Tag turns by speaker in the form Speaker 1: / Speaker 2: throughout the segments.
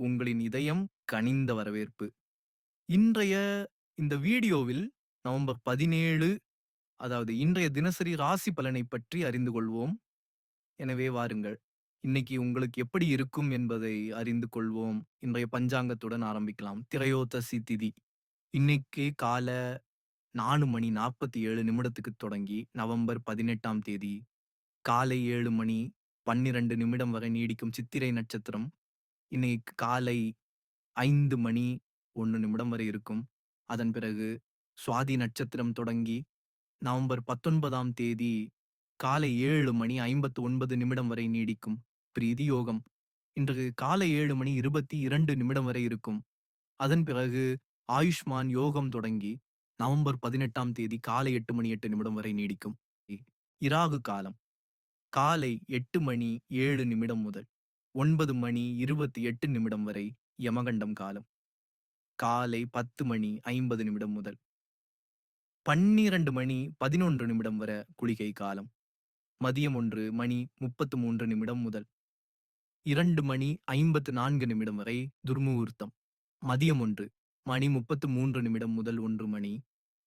Speaker 1: உங்களின் இதயம் கனிந்த வரவேற்பு. இன்றைய இந்த வீடியோவில் நவம்பர் 17 அதாவது இன்றைய தினசரி ராசி பலனைப் பற்றி அறிந்து கொள்வோம். எனவே வாருங்கள். இன்னைக்கு உங்களுக்கு எப்படி இருக்கும் என்பதை அறிந்து கொள்வோம். இன்றைய பஞ்சாங்கத்துடன் ஆரம்பிக்கலாம். திரையோதசி திதி. இன்னைக்கு கால நாலு மணி 47 நிமிடத்துக்கு தொடங்கி நவம்பர் 18ஆம் தேதி காலை ஏழு மணி 12 நிமிடம் வரை நீடிக்கும் சித்திரை நட்சத்திரம். இன்னைக்கு காலை 5 மணி 1 நிமிடம் வரை இருக்கும். அதன் பிறகு சுவாதி நட்சத்திரம் தொடங்கி நவம்பர் 19ஆம் தேதி காலை 7 மணி 59 நிமிடம் வரை நீடிக்கும். பிரீதி யோகம். இன்று காலை 7 மணி 22 நிமிடம் வரை இருக்கும். அதன் பிறகு ஆயுஷ்மான் யோகம் தொடங்கி நவம்பர் 18ஆம் தேதி காலை 8 மணி 8 நிமிடம் வரை நீடிக்கும். இராகு காலம். காலை 8 மணி 7 நிமிடம் முதல் ஒன்பது மணி இருபத்தி எட்டு நிமிடம் வரை யமகண்டம் காலம். காலை பத்து மணி ஐம்பது நிமிடம் முதல். பன்னிரண்டு மணி பதினொன்று நிமிடம் வர குளிகை காலம். மதியம் ஒன்று மணி முப்பத்து மூன்று நிமிடம் முதல். இரண்டு மணி ஐம்பத்து நான்கு நிமிடம் வரை துர்முகூர்த்தம். மதியம் ஒன்று மணி முப்பத்து மூன்று நிமிடம் முதல் ஒன்று மணி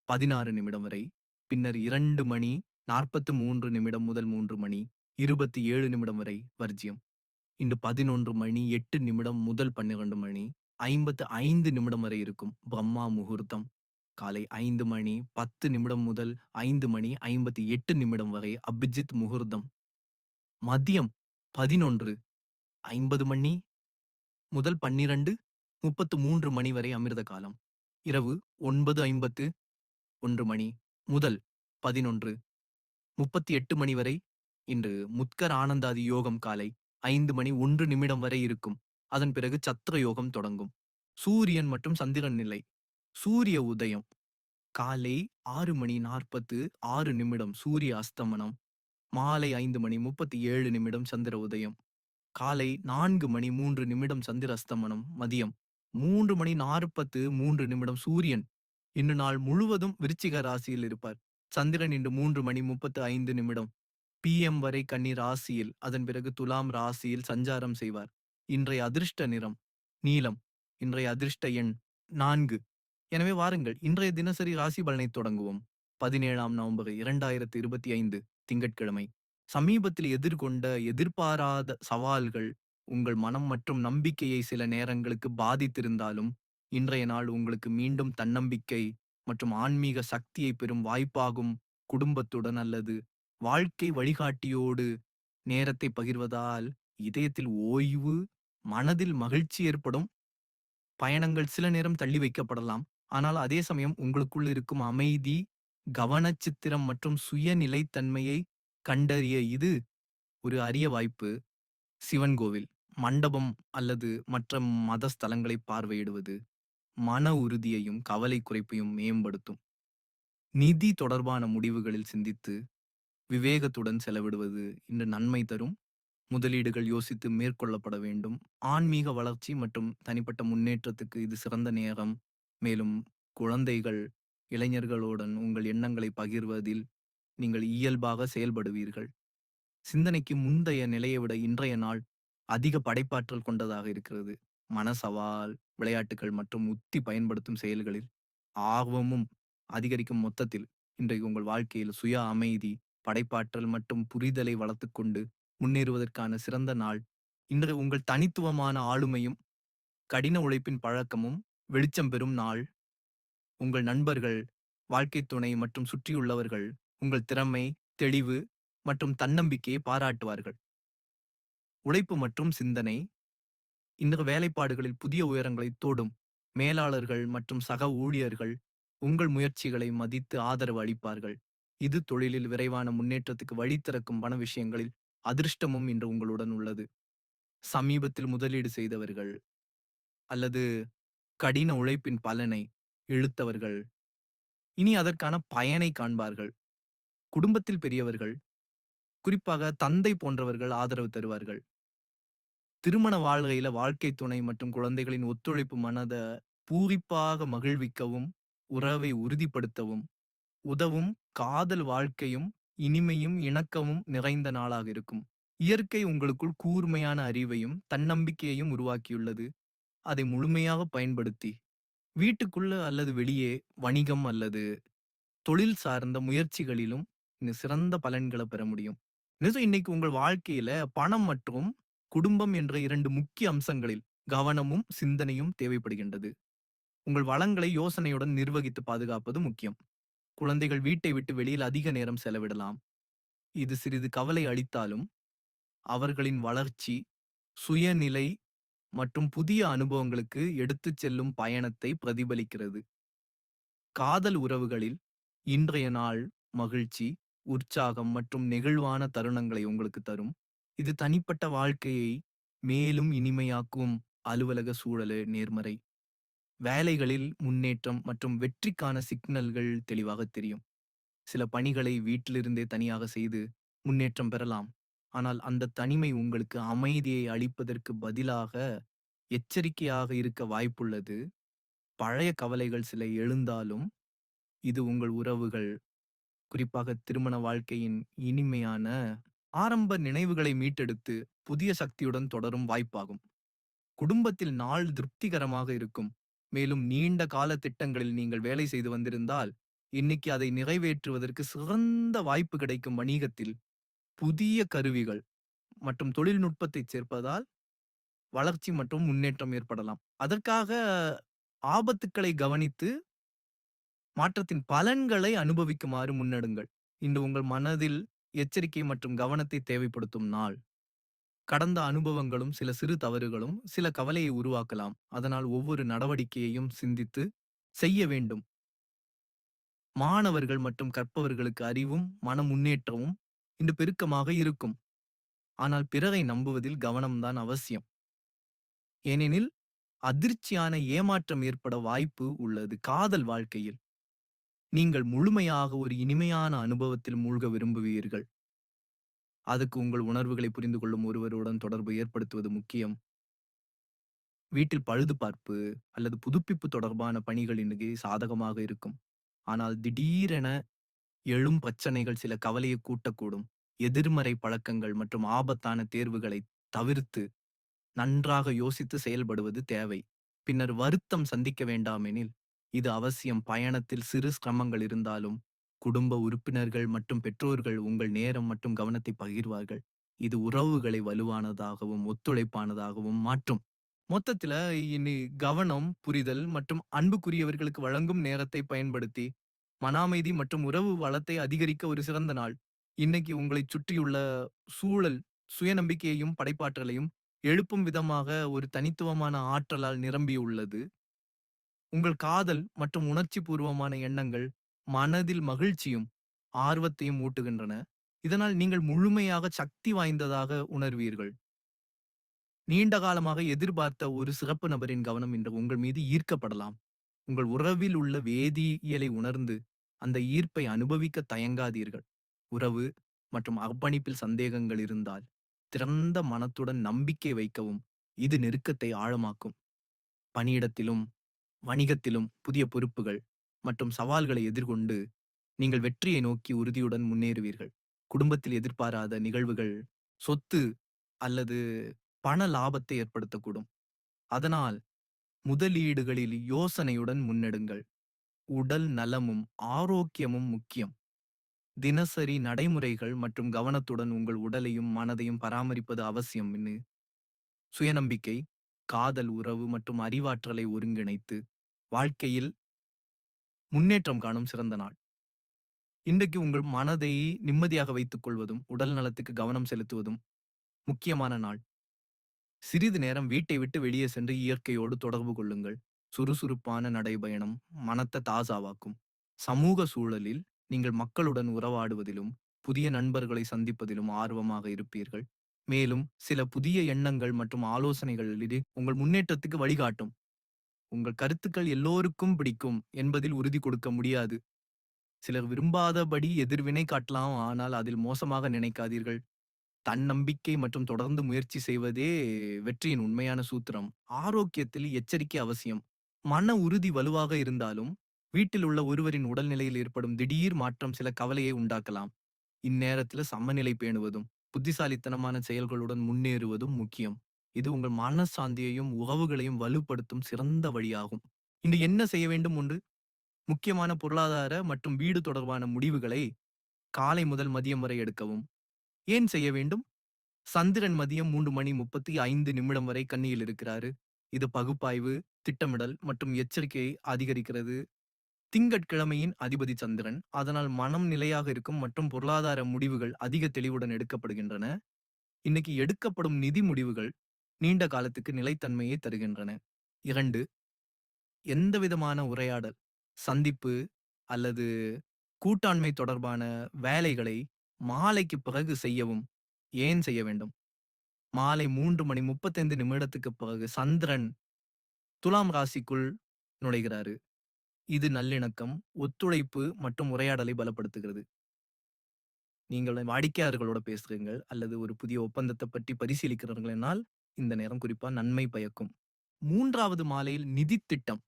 Speaker 1: பதினாறு நிமிடம் வரை. பின்னர் இரண்டு மணி நாற்பத்து மூன்று நிமிடம் முதல் மூன்று மணி இருபத்தி ஏழு நிமிடம் வரை வர்ஜியம் இன்று பதினொன்று மணி எட்டு நிமிடம் முதல் பன்னிரண்டு மணி ஐம்பத்து ஐந்து நிமிடம் வரை இருக்கும் பிரம்மா முகூர்த்தம். காலை ஐந்து மணி பத்து நிமிடம் முதல் ஐந்து மணி ஐம்பத்தி எட்டு நிமிடம் வரை அபிஜித் முகூர்த்தம். மதியம் பதினொன்று ஐம்பது மணி முதல் பன்னிரண்டு முப்பத்து மூன்று மணி வரை அமிர்த காலம். இரவு ஒன்பது ஐம்பத்து ஒன்று மணி முதல் பதினொன்று முப்பத்தி எட்டு மணி வரை இன்று முத்கர் ஆனந்தாதி யோகம் காலை ஐந்து மணி ஒன்று நிமிடம் வரை இருக்கும். அதன் பிறகு சத்திர யோகம் தொடங்கும். சூரியன் மற்றும் சந்திரன் நிலை. சூரிய உதயம் காலை ஆறு மணி 46 நிமிடம் சூரிய அஸ்தமனம். மாலை ஐந்து மணி 37 நிமிடம் சந்திர உதயம். காலை நான்கு மணி மூன்று நிமிடம் சந்திர அஸ்தமனம். மதியம் மூன்று மணி 43 நிமிடம் சூரியன் இன்று நாள் முழுவதும் விருச்சிக ராசியில் இருப்பார். சந்திரன் இன்று மூன்று மணி 35 நிமிடம் பிஎம் வரை கன்னி ராசியில் அதன் பிறகு துலாம் ராசியில் சஞ்சாரம் செய்வார். இன்றைய அதிர்ஷ்ட நிறம் நீலம். இன்றைய அதிர்ஷ்ட எண் நான்கு. எனவே வாருங்கள் இன்றைய தினசரி ராசி பலனை தொடங்குவோம். 17ஆம் நவம்பர் 2025 திங்கட்கிழமை. சமீபத்தில் எதிர்கொண்ட எதிர்பாராத சவால்கள் உங்கள் மனம் மற்றும் நம்பிக்கையை சில நேரங்களுக்கு பாதித்திருந்தாலும் இன்றைய நாள் உங்களுக்கு மீண்டும் தன்னம்பிக்கை மற்றும் ஆன்மீக சக்தியை பெறும் வாய்ப்பாகும். குடும்பத்துடன் அல்லது வாழ்க்கை வழிகாட்டியோடு நேரத்தை பகிர்வதால் இதயத்தில் ஓய்வு மனதில் மகிழ்ச்சி ஏற்படும். பயணங்கள் சில நேரம் தள்ளி வைக்கப்படலாம். ஆனால் அதே சமயம் உங்களுக்குள் இருக்கும் அமைதி கவனச்சித்திரம் மற்றும் சுயநிலைத்தன்மையை கண்டறிய இது ஒரு அரிய வாய்ப்பு. சிவன் கோவில் மண்டபம் அல்லது மற்ற மத ஸ்தலங்களை பார்வையிடுவது மன உறுதியையும் கவலை குறைப்பையும் மேம்படுத்தும். நிதி தொடர்பான முடிவுகளில் சிந்தித்து விவேகத்துடன் செலவிடுவது இன்று நன்மை தரும். முதலீடுகள் யோசித்து மேற்கொள்ளப்பட வேண்டும். ஆன்மீக வளர்ச்சி மற்றும் தனிப்பட்ட முன்னேற்றத்துக்கு இது சிறந்த நேரம். மேலும் குழந்தைகள் இளைஞர்களுடன் உங்கள் எண்ணங்களை பகிர்வதில் நீங்கள் இயல்பாக செயல்படுவீர்கள். சிந்தனைக்கு முந்தைய நிலையை விட இன்றைய நாள் அதிக படைப்பாற்றல் கொண்டதாக இருக்கிறது. மன சவால் விளையாட்டுகள் மற்றும் உத்தி பயன்படுத்தும் செயல்களில் ஆர்வமும் அதிகரிக்கும் மொத்தத்தில் இன்றைக்கு உங்கள் வாழ்க்கையில் சுய அமைதி படைப்பாற்றல் மற்றும் புரிதலை வளர்த்துக்கொண்டு முன்னேறுவதற்கான சிறந்த நாள். இன்று உங்கள் தனித்துவமான ஆளுமையும் கடின உழைப்பின் பழக்கமும் வெளிச்சம் பெறும் நாள். உங்கள் நண்பர்கள் வாழ்க்கைத் துணை மற்றும் சுற்றியுள்ளவர்கள் உங்கள் திறமை தெளிவு மற்றும் தன்னம்பிக்கையை பாராட்டுவார்கள். உழைப்பு மற்றும் சிந்தனை இன்று வேலைப்பாடுகளில் புதிய உயரங்களை தோடும் மேலாளர்கள் மற்றும் சக ஊழியர்கள் உங்கள் முயற்சிகளை மதித்து ஆதரவு அளிப்பார்கள். இது தொழிலில் விரைவான முன்னேற்றத்துக்கு வழி திறக்கும் பண விஷயங்களில் அதிர்ஷ்டமும் இன்று உங்களுடன் உள்ளது. சமீபத்தில் முதலீடு செய்தவர்கள் அல்லது கடின உழைப்பின் பலனை இழுத்தவர்கள் இனி அதற்கான பயனை காண்பார்கள். குடும்பத்தில் பெரியவர்கள் குறிப்பாக தந்தை போன்றவர்கள் ஆதரவு தருவார்கள். திருமண வாழ்கையில வாழ்க்கை துணை மற்றும் குழந்தைகளின் ஒத்துழைப்பு மனத பூரிப்பாக மகிழ்விக்கவும் உறவை உறுதிப்படுத்தவும் உதவும் காதல் வாழ்க்கையும் இனிமையும் இணக்கமும் நிறைந்த நாளாக இருக்கும். இயற்கை உங்களுக்குள் கூர்மையான அறிவையும் தன்னம்பிக்கையையும் உருவாக்கியுள்ளது. அதை முழுமையாக பயன்படுத்தி வீட்டுக்குள்ள அல்லது வெளியே வணிகம் அல்லது தொழில் சார்ந்த முயற்சிகளிலும் சிறந்த பலன்களை பெற முடியும் நிஜம் இன்னைக்கு உங்கள் வாழ்க்கையில பணம் மற்றும் குடும்பம் என்ற இரண்டு முக்கிய அம்சங்களில் கவனமும் சிந்தனையும் தேவைப்படுகின்றது உங்கள் வளங்களை யோசனையுடன் நிர்வகித்து பாதுகாப்பது முக்கியம் குழந்தைகள் வீட்டை விட்டு வெளியில் அதிக நேரம் செலவிடலாம். இது சிறிது கவலை அளித்தாலும் அவர்களின் வளர்ச்சி சுயநிலை மற்றும் புதிய அனுபவங்களுக்கு எடுத்துச் செல்லும் பயணத்தை பிரதிபலிக்கிறது. காதல் உறவுகளில் இன்றைய நாள் மகிழ்ச்சி உற்சாகம் மற்றும் நெகிழ்வான தருணங்களை உங்களுக்கு தரும். இது தனிப்பட்ட வாழ்க்கையை மேலும் இனிமையாக்கும் அலுவலக சூழலு நேர்மறை. வேலைகளில் முன்னேற்றம் மற்றும் வெற்றிக்கான சிக்னல்கள் தெளிவாக தெரியும். சில பணிகளை வீட்டிலிருந்தே தனியாக செய்து முன்னேற்றம் பெறலாம். ஆனால் அந்த தனிமை உங்களுக்கு அமைதியை அளிப்பதற்கு பதிலாக எச்சரிக்கையாக இருக்க வாய்ப்புள்ளது. பழைய கவலைகள் சில எழுந்தாலும் இது உங்கள் உறவுகள் குறிப்பாக திருமண வாழ்க்கையின் இனிமையான ஆரம்ப நினைவுகளை மீட்டெடுத்து புதிய சக்தியுடன் தொடரும் வாய்ப்பாகும். குடும்பத்தில் நாள் திருப்திகரமாக இருக்கும். மேலும் நீண்ட கால திட்டங்களில் நீங்கள் வேலை செய்து வந்திருந்தால் இன்னைக்கு அதை நிறைவேற்றுவதற்கு சிறந்த வாய்ப்பு கிடைக்கும் வணிகத்தில் புதிய கருவிகள் மற்றும் தொழில்நுட்பத்தை சேர்ப்பதால் வளர்ச்சி மற்றும் முன்னேற்றம் ஏற்படலாம். அதற்காக ஆபத்துக்களை கவனித்து மாற்றத்தின் பலன்களை அனுபவிக்குமாறு முன்னெடுங்கள். இன்று உங்கள் மனதில் எச்சரிக்கை மற்றும் கவனத்தை தேவைப்படுத்தும் நாள். கடந்த அனுபவங்களும் சில சிறு தவறுகளும் சில கவலையை உருவாக்கலாம். அதனால் ஒவ்வொரு நடவடிக்கையையும் சிந்தித்து செய்ய வேண்டும். மாணவர்கள் மற்றும் கற்பவர்களுக்கு அறிவும் மன முன்னேற்றமும் இன்று பெருக்கமாக இருக்கும். ஆனால் பிறரை நம்புவதில் கவனம்தான் அவசியம். ஏனெனில் அதிர்ச்சியான ஏமாற்றம் ஏற்பட வாய்ப்பு உள்ளது காதல் வாழ்க்கையில். நீங்கள் முழுமையாக ஒரு இனிமையான அனுபவத்தில் மூழ்க விரும்புவீர்கள். அதுக்கு உங்கள் உணர்வுகளை புரிந்து கொள்ளும் ஒருவருடன் தொடர்பு ஏற்படுத்துவது முக்கியம். வீட்டில் பழுது பார்ப்பு அல்லது புதுப்பிப்பு தொடர்பான பணிகள் இன்னைக்கு சாதகமாக இருக்கும். ஆனால் திடீரென எழும் பிரச்சனைகள் சில கவலையை கூட்டக்கூடும். எதிர்மறை பழக்கங்கள் மற்றும் ஆபத்தான தேர்வுகளை தவிர்த்து நன்றாக யோசித்து செயல்படுவது தேவை. பின்னர் வருத்தம் சந்திக்க வேண்டாமெனில் இது அவசியம் பயணத்தில் சிறு சிரமங்கள் இருந்தாலும் குடும்ப உறுப்பினர்கள் மற்றும் பெற்றோர்கள் உங்கள் நேரம் மற்றும் கவனத்தை பகிர்வார்கள். இது உறவுகளை வலுவானதாகவும் ஒத்துழைப்பானதாகவும் மாற்றும். மொத்தத்துல இனி கவனம் புரிதல் மற்றும் அன்புக்குரியவர்களுக்கு வழங்கும் நேரத்தை பயன்படுத்தி மன அமைதி மற்றும் உறவு வளத்தை அதிகரிக்க ஒரு சிறந்த நாள். இன்னைக்கு உங்களை சுற்றியுள்ள சூழல் சுயநம்பிக்கையையும் படைப்பாற்றலையும் எழுப்பும் விதமாக ஒரு தனித்துவமான ஆற்றலால் நிரம்பியுள்ளது. உங்கள் காதல் மற்றும் உணர்ச்சி பூர்வமான எண்ணங்கள் மனதில் மகிழ்ச்சியும் ஆர்வத்தையும் ஊட்டுகின்றன. இதனால் நீங்கள் முழுமையாக சக்தி வாய்ந்ததாக உணர்வீர்கள். நீண்ட காலமாக எதிர்பார்த்த ஒரு சிறப்பு நபரின் கவனம் இன்று உங்கள் மீது ஈர்க்கப்படலாம். உங்கள் உறவில் உள்ள வேதியியலை உணர்ந்து அந்த ஈர்ப்பை அனுபவிக்க தயங்காதீர்கள். உறவு மற்றும் அர்ப்பணிப்பில் சந்தேகங்கள் இருந்தால் திறந்த மனத்துடன் நம்பிக்கை வைக்கவும் இது நெருக்கத்தை ஆழமாக்கும். பணியிடத்திலும் வணிகத்திலும் புதிய பொறுப்புகள் மற்றும் சவால்களை எதிர்கொண்டு நீங்கள் வெற்றியை நோக்கி உறுதியுடன் முன்னேறுவீர்கள். குடும்பத்தில் எதிர்பாராத நிகழ்வுகள் சொத்து அல்லது பண லாபத்தை ஏற்படுத்தக்கூடும். அதனால் முதலீடுகளில் யோசனையுடன் முன்னெடுங்கள். உடல் நலமும் ஆரோக்கியமும் முக்கியம். தினசரி நடைமுறைகள் மற்றும் கவனத்துடன் உங்கள் உடலையும் மனதையும் பராமரிப்பது அவசியம். சுயநம்பிக்கை காதல் உறவு மற்றும் அறிவாற்றலை ஒருங்கிணைத்து வாழ்க்கையில் முன்னேற்றம் காணும் சிறந்த நாள். இன்றைக்கு உங்கள் மனதை நிம்மதியாக வைத்துக் கொள்வதும் உடல் நலத்துக்கு கவனம் செலுத்துவதும் முக்கியமான நாள். சிறிது நேரம் வீட்டை விட்டு வெளியே சென்று இயற்கையோடு தொடர்பு கொள்ளுங்கள். சுறுசுறுப்பான நடைபயணம் மனத்தை தாசாவாக்கும். சமூக சூழலில் நீங்கள் மக்களுடன் உறவாடுவதிலும் புதிய நண்பர்களை சந்திப்பதிலும் ஆர்வமாக இருப்பீர்கள். மேலும் சில புதிய எண்ணங்கள் மற்றும் ஆலோசனைகளிலே உங்கள் முன்னேற்றத்துக்கு வழிகாட்டும். உங்கள் கருத்துக்கள் எல்லோருக்கும் பிடிக்கும் என்பதில் உறுதி கொடுக்க முடியாது. சிலர் விரும்பாதபடி எதிர்வினை காட்டலாம் ஆனால் அதில் மோசமாக நினைக்காதீர்கள். தன்னம்பிக்கை மற்றும் தொடர்ந்து முயற்சி செய்வதே வெற்றியின் உண்மையான சூத்திரம். ஆரோக்கியத்தில் எச்சரிக்கை அவசியம். மன உறுதி வலுவாக இருந்தாலும் வீட்டில் உள்ள ஒருவரின் உடல்நிலையில் ஏற்படும் திடீர் மாற்றம் சில கவலையை உண்டாக்கலாம். இந்நேரத்தில் சமநிலை பேணுவதும் புத்திசாலித்தனமான செயல்களுடன் முன்னேறுவதும் முக்கியம். இது உங்கள் மனசாந்தியையும் உறவுகளையும் வலுப்படுத்தும் சிறந்த வழியாகும். இன்று என்ன செய்ய வேண்டும் ஒன்று? முக்கியமான பொருளாதார மற்றும் வீடு தொடர்பான முடிவுகளை காலை முதல் மதியம் வரை எடுக்கவும். ஏன் செய்ய வேண்டும்? சந்திரன் மதியம் மூன்று மணி முப்பத்தி ஐந்து நிமிடம் வரை கண்ணியில் இருக்கிறாரு. இது பகுப்பாய்வு திட்டமிடல் மற்றும் எச்சரிக்கையை அதிகரிக்கிறது. திங்கட்கிழமையின் அதிபதி சந்திரன் அதனால் மனம் நிலையாக இருக்கும் மற்றும் பொருளாதார முடிவுகள் அதிக தெளிவுடன் எடுக்கப்படுகின்றன. இன்னைக்கு எடுக்கப்படும் நிதி முடிவுகள் நீண்ட காலத்துக்கு நிலைத்தன்மையை தருகின்றன. இரண்டு எந்தவிதமான உரையாடல் சந்திப்பு அல்லது கூட்டாண்மை தொடர்பான வேலைகளை மாலைக்கு பிறகு செய்யவும் ஏன் செய்ய வேண்டும்? மாலை மூன்று மணி முப்பத்தைந்து நிமிடத்துக்கு பிறகு சந்திரன் துலாம் ராசிக்குள் நுழைகிறாரு. இது நல்லிணக்கம் ஒத்துழைப்பு மற்றும் உரையாடலை பலப்படுத்துகிறது. நீங்கள் வாடிக்கையாளர்களோட பேசுகிறீங்கள் அல்லது ஒரு புதிய ஒப்பந்தத்தை பற்றி பரிசீலிக்கிறீர்கள் என்னால் இந்த நேரம் குறிப்பா நன்மை பயக்கும். மூன்றாவது மாலையில் நிதி திட்டம்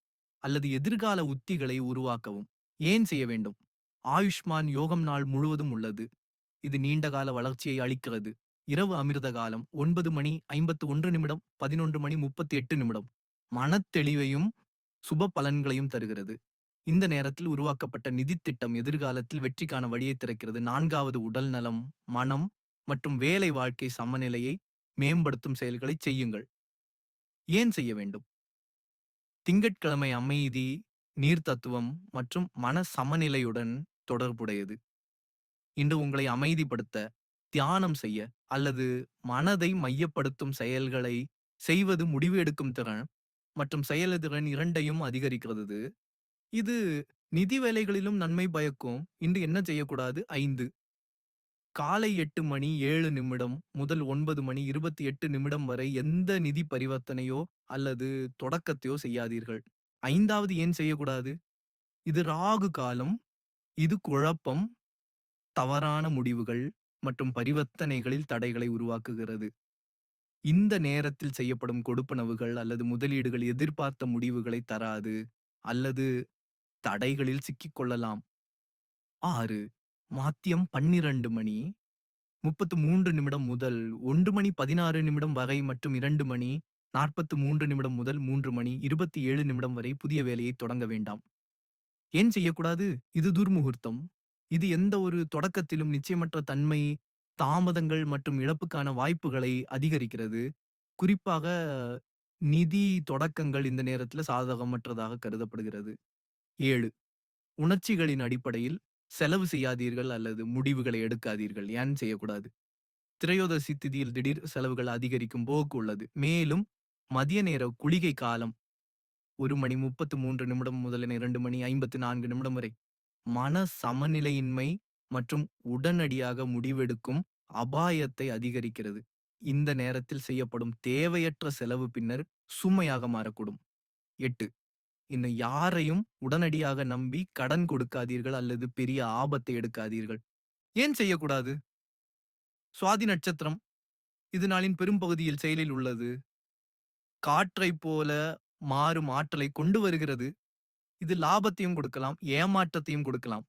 Speaker 1: அல்லது எதிர்கால உத்திகளை உருவாக்கவும். ஏன் செய்ய வேண்டும்? ஆயுஷ்மான் யோகம் நாள் முழுவதும் உள்ளது. இது நீண்டகால வளர்ச்சியை அளிக்கிறது. இரவு அமிர்த காலம் ஒன்பது மணி ஐம்பத்து ஒன்று நிமிடம் பதினொன்று மணி முப்பத்தி எட்டு நிமிடம். மனத்தெளிவையும் சுப பலன்களையும் தருகிறது. இந்த நேரத்தில் உருவாக்கப்பட்ட நிதி திட்டம் எதிர்காலத்தில் வெற்றிக்கான வழியை திறக்கிறது. நான்காவது உடல் நலம் மனம் மற்றும் வேலை வாழ்க்கை சமநிலையை மேம்படுத்தும் செயல்களை செய்யுங்கள். ஏன் செய்ய வேண்டும்? திங்கட்கிழமை அமைதி நீர் தத்துவம் மற்றும் மன சமநிலையுடன் தொடர்புடையது. இன்று உங்களை அமைதிப்படுத்த தியானம் செய்ய அல்லது மனதை மையப்படுத்தும் செயல்களை செய்வது முடிவு எடுக்கும் திறன் மற்றும் செயலதிறன் இரண்டையும் அதிகரிக்கிறது. இது நிதி வேலைகளிலும் நன்மை பயக்கும். இன்று என்ன செய்யக்கூடாது? ஐந்து. காலை எட்டு மணி ஏழு நிமிடம் முதல் ஒன்பது மணி இருபத்தி எட்டு நிமிடம் வரை எந்த நிதி பரிவர்த்தனையோ அல்லது தொடக்கத்தையோ செய்யாதீர்கள். ஐந்தாவது ஏன் செய்யக்கூடாது? இது ராகு காலம் இது குழப்பம் தவறான முடிவுகள் மற்றும் பரிவர்த்தனைகளில் தடைகளை உருவாக்குகிறது. இந்த நேரத்தில் செய்யப்படும் கொடுப்பனவுகள் அல்லது முதலீடுகள் எதிர்பார்த்த முடிவுகளை தராது அல்லது தடைகளில் சிக்கிக் கொள்ளலாம். ஆறு மாத்தியம் பன்னிரண்டு மணி முப்பத்து மூன்று நிமிடம் முதல் ஒன்று மணி பதினாறு நிமிடம் வரை மற்றும் இரண்டு மணி நாற்பத்து மூன்று நிமிடம் முதல் மூன்று மணி இருபத்தி ஏழு நிமிடம் வரை புதிய வேலையை தொடங்க வேண்டாம். ஏன் செய்யக்கூடாது? இது துர்முகூர்த்தம். இது எந்த ஒரு தொடக்கத்திலும் நிச்சயமற்ற தன்மை தாமதங்கள் மற்றும் இழப்புக்கான வாய்ப்புகளை அதிகரிக்கிறது. குறிப்பாக நிதி தொடக்கங்கள் இந்த நேரத்தில் சாதகமற்றதாக கருதப்படுகிறது. ஏழு. உணர்ச்சிகளின் அடிப்படையில் செலவு செய்யாதீர்கள் அல்லது முடிவுகளை எடுக்காதீர்கள். ஏன் செய்யக்கூடாது? திரையோதசி திதியில் திடீர் செலவுகள் அதிகரிக்கும் போக்கு உள்ளது. மேலும் மதிய நேர குளிகை காலம் ஒரு மணி முப்பத்து மூன்று நிமிடம் முதலின இரண்டு மணி ஐம்பத்து நான்கு நிமிடம் வரை. மன சமநிலையின்மை மற்றும் உடனடியாக முடிவெடுக்கும் அபாயத்தை அதிகரிக்கிறது. இந்த நேரத்தில் செய்யப்படும் தேவையற்ற செலவு பின்னர் சுமையாக மாறக்கூடும். எட்டு இன்னும் யாரையும் உடனடியாக நம்பி கடன் கொடுக்காதீர்கள் அல்லது பெரிய ஆபத்தை எடுக்காதீர்கள். ஏன் செய்யக்கூடாது? சுவாதி நட்சத்திரம் இது நாளின் பெரும்பகுதியில் செயலில் உள்ளது. காற்றைப் போல மாறும் ஆற்றலை கொண்டு வருகிறது. இது லாபத்தையும் கொடுக்கலாம் ஏமாற்றத்தையும் கொடுக்கலாம்.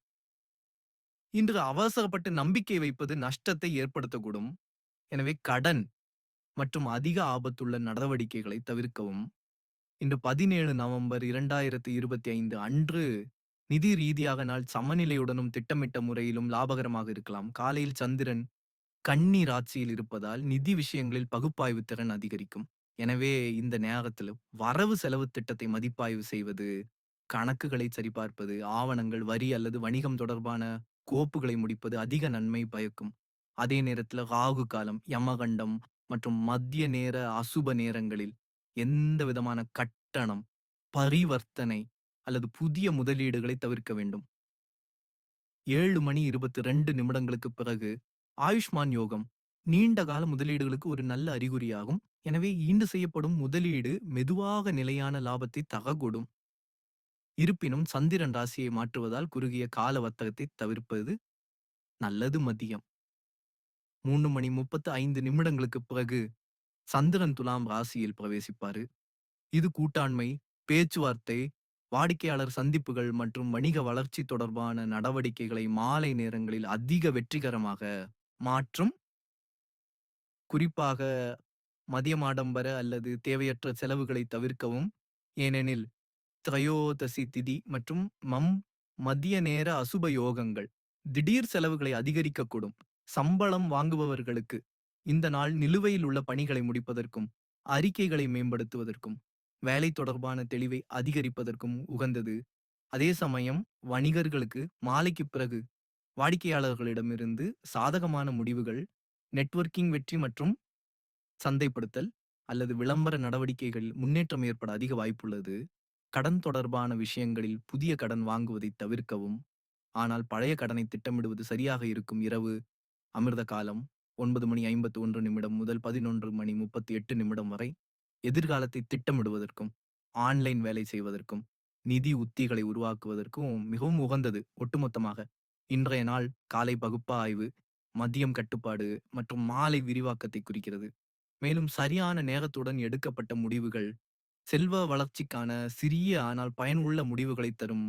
Speaker 1: இன்று அவசரப்பட்டு நம்பிக்கை வைப்பது நஷ்டத்தை ஏற்படுத்தக்கூடும். எனவே கடன் மற்றும் அதிக ஆபத்துள்ள நடவடிக்கைகளை தவிர்க்கவும். இன்று பதினேழு நவம்பர் இரண்டாயிரத்தி இருபத்தி ஐந்து அன்று நிதி ரீதியாக நாள் சமநிலையுடனும் திட்டமிட்ட முறையிலும் லாபகரமாக இருக்கலாம். காலையில் சந்திரன் கன்னி ராட்சியில் இருப்பதால் நிதி விஷயங்களில் பகுப்பாய்வு திறன் அதிகரிக்கும். எனவே இந்த நேரத்தில் வரவு செலவு திட்டத்தை மதிப்பாய்வு செய்வது கணக்குகளை சரிபார்ப்பது ஆவணங்கள் வரி அல்லது வணிகம் தொடர்பான கோப்புகளை முடிப்பது அதிக நன்மை பயக்கும். அதே நேரத்தில் ராகு காலம் யமகண்டம் மற்றும் மத்திய நேர அசுப நேரங்களில் எந்த விதமான கட்டணம் பரிவர்த்தனை அல்லது புதிய முதலீடுகளை தவிர்க்க வேண்டும்? ஏழு மணி இருபத்தி ரெண்டு நிமிடங்களுக்கு பிறகு ஆயுஷ்மான் யோகம் நீண்ட கால முதலீடுகளுக்கு ஒரு நல்ல அறிகுறியாகும். எனவே ஈண்டு செய்யப்படும் முதலீடு மெதுவாக நிலையான லாபத்தை தகக்கூடும் இருப்பினும் சந்திரன் ராசியை மாற்றுவதால் குறுகிய கால வர்த்தகத்தை தவிர்ப்பது நல்லது மதியம். மூணு மணி முப்பத்து ஐந்து நிமிடங்களுக்கு பிறகு சந்திரன் துலாம் ராசியில் பிரவேசிப்பாரு. இது கூட்டாண்மை பேச்சுவார்த்தை வாடிக்கையாளர் சந்திப்புகள் மற்றும் வணிக வளர்ச்சி தொடர்பான நடவடிக்கைகளை மாலை நேரங்களில் அதிக வெற்றிகரமாக மாற்றும். குறிப்பாக மதியம் ஆடம்பர அல்லது தேவையற்ற செலவுகளை தவிர்க்கவும். ஏனெனில் திரையோதசி திதி மற்றும் மம் மதிய நேர அசுப யோகங்கள் திடீர் செலவுகளை அதிகரிக்கக்கூடும். சம்பளம் வாங்குபவர்களுக்கு இந்த நாள் நிலுவையில் உள்ள பணிகளை முடிப்பதற்கும் அறிக்கைகளை மேம்படுத்துவதற்கும் வேலை தொடர்பான தெளிவை அதிகரிப்பதற்கும் உகந்தது. அதே சமயம் வணிகர்களுக்கு மாலைக்கு பிறகு வாடிக்கையாளர்களிடமிருந்து சாதகமான முடிவுகள் நெட்வொர்க்கிங் வெற்றி மற்றும் சந்தைப்படுத்தல் அல்லது விளம்பர நடவடிக்கைகளில் முன்னேற்றம் ஏற்பட அதிக வாய்ப்புள்ளது. கடன் தொடர்பான விஷயங்களில் புதிய கடன் வாங்குவதை தவிர்க்கவும் ஆனால் பழைய கடனை திட்டமிடுவது சரியாக இருக்கும் இரவு அமிர்த காலம் ஒன்பது மணி ஐம்பத்தி ஒன்று நிமிடம் முதல் பதினொன்று மணி முப்பத்தி எட்டு நிமிடம் வரை எதிர்காலத்தை திட்டமிடுவதற்கும் ஆன்லைன் வேலை செய்வதற்கும் நிதி உத்திகளை உருவாக்குவதற்கும் மிகவும் உகந்தது. ஒட்டுமொத்தமாக இன்றைய நாள் காலை பகுப்பாய்வு மதியம் கட்டுப்பாடு மற்றும் மாலை விரிவாக்கத்தை குறிக்கிறது. மேலும் சரியான நேரத்துடன் எடுக்கப்பட்ட முடிவுகள் செல்வ வளர்ச்சிக்கான சிறிய ஆனால் பயனுள்ள முடிவுகளை தரும்